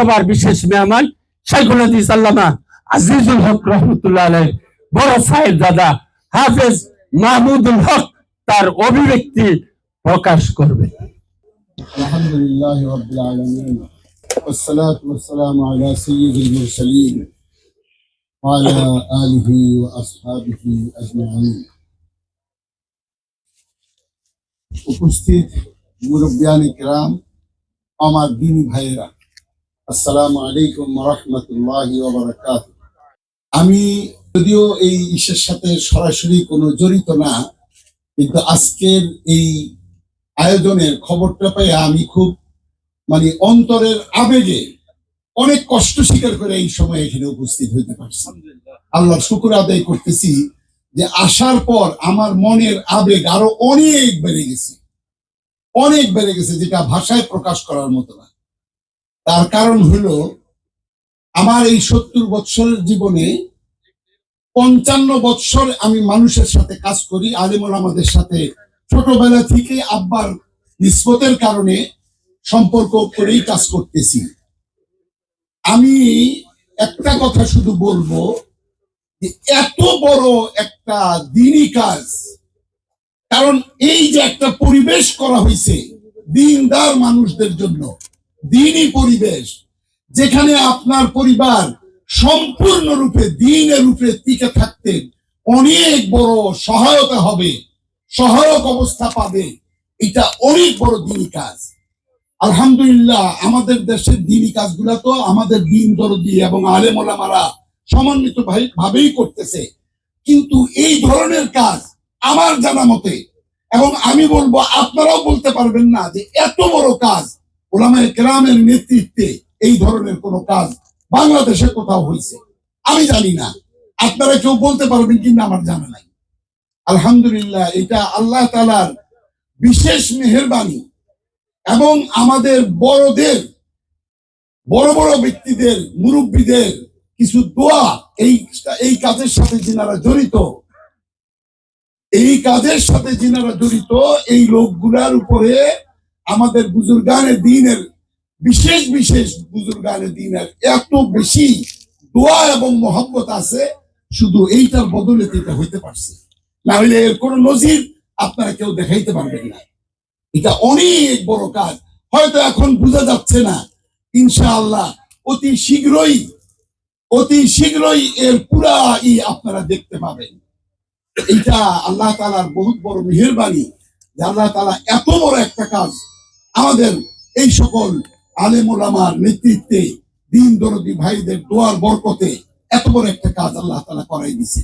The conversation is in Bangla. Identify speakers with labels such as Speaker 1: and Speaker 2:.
Speaker 1: সবার বিশেষ মেহমান শাইখুল হাদিস আল্লামা আজিজুল হক রহমতুল্লাহ আলাই বড় সাহেব দাদা হাফেজ মাহমুদুল হক তার অভিব্যক্তি প্রকাশ করবে
Speaker 2: الحمد لله رب العالمين والصلاة والسلام على سيد المرسلين وعلى آله وأصحابه أجمعين উপস্থিত মুরব্বিয়ান ইকরাম আমার দিনী ভাইয়েরা আসসালামু আলাইকুম রহমতুল্লাহি ওবরাকাত আমি যদিও এই ইসের সাথে সরাসরি কোনো জড়িত না কিন্তু আজকের এই আয়োজনের খবরটা পেয়ে আমি খুব মানে অন্তরের আবেগে অনেক কষ্ট স্বীকার করে এই সময় এখানে উপস্থিত হইতে পারছি। আল্লাহ শুকুর আদায় করতেছি যে আসার পর আমার মনের আবেগ আরও অনেক বেড়ে গেছে। অনেক বেড়ে গেছে যেটা ভাষায় প্রকাশ করার মতো না। তার কারণ হলো, আমার এই সত্তর বৎসরের জীবনে পঞ্চান্ন বৎসর আমি মানুষের সাথে কাজ করি, আলিমুল আমাদের সাথে। ছোটবেলা থেকে আব্বার নিষ্পতের কারণে সম্পর্ক করেই কাজ করতেছি। আমি একটা কথা শুধু বলব, যে এত বড় একটা দিনই কাজ, কারণ এই যে একটা পরিবেশ করা হয়েছে দিনদার মানুষদের জন্য দিনই পরিবেশ, যেখানে আপনার পরিবার সম্পূর্ণরূপে দিনের উপরে টিকে থাকতে অনেক বড় সহায়তা হবে, সহায়ক অবস্থা পাবে। এটা অনেক বড় দিনই কাজ। আলহামদুলিল্লাহ, আমাদের দেশের দিনই কাজগুলা তো আমাদের দিন দরদি এবং আলেমোলামারা সমন্বিত ভাবেই করতেছে। কিন্তু এই ধরনের কাজ আমার জানা মতে, এবং আমি বলব আপনারাও বলতে পারবেন না যে এত বড় কাজ ওলামায় কেরামের নেতৃত্বে এই ধরনের কোনো কাজ বাংলাদেশে কোথাও হয়েছে? আমি জানি না। আপনারা কেউ বলতে পারবেন কিন্তু আমার জানা নাই। আলহামদুলিল্লাহ, এটা আল্লাহ তালার বিশেষ মেহরবানি এবং আমাদের বড়দের, বড় বড় ব্যক্তিদের, মুরব্বীদের কিছু দোয়া এই এই কাজের সাথে যিনারা জড়িত, এই কাজের সাথে যিনারা জড়িত, এই লোকগুলার উপরে আমাদের বুজুর্গানের দিনের, বিশেষ বিশেষ বুজুর্গানের দিনের এত বেশি দোয়া এবং মোহাম্মত আছে, শুধু এইটার বদলে এটা হইতে পারছে। না হইলে এর কোনো নজির আপনারা কেউ দেখাইতে পারবেন না। এটা অনেক বড় কাজ। হয়তো এখন বোঝা যাচ্ছে না, ইনশাআল্লাহ অতি শীঘ্রই অতি শীঘ্রই এর পুরা ই আপনারা দেখতে পাবেন। এটা আল্লাহ তালার বহুত বড় মেহরবানি যে আল্লাহ তালা এত বড় একটা কাজ আমাদের এই সকল আলেমুলামার নেতৃত্বে দিন দরদি ভাইদের দোয়ার বরকতে এত বড় একটা কাজ আল্লাহ তালা করাই দিয়েছে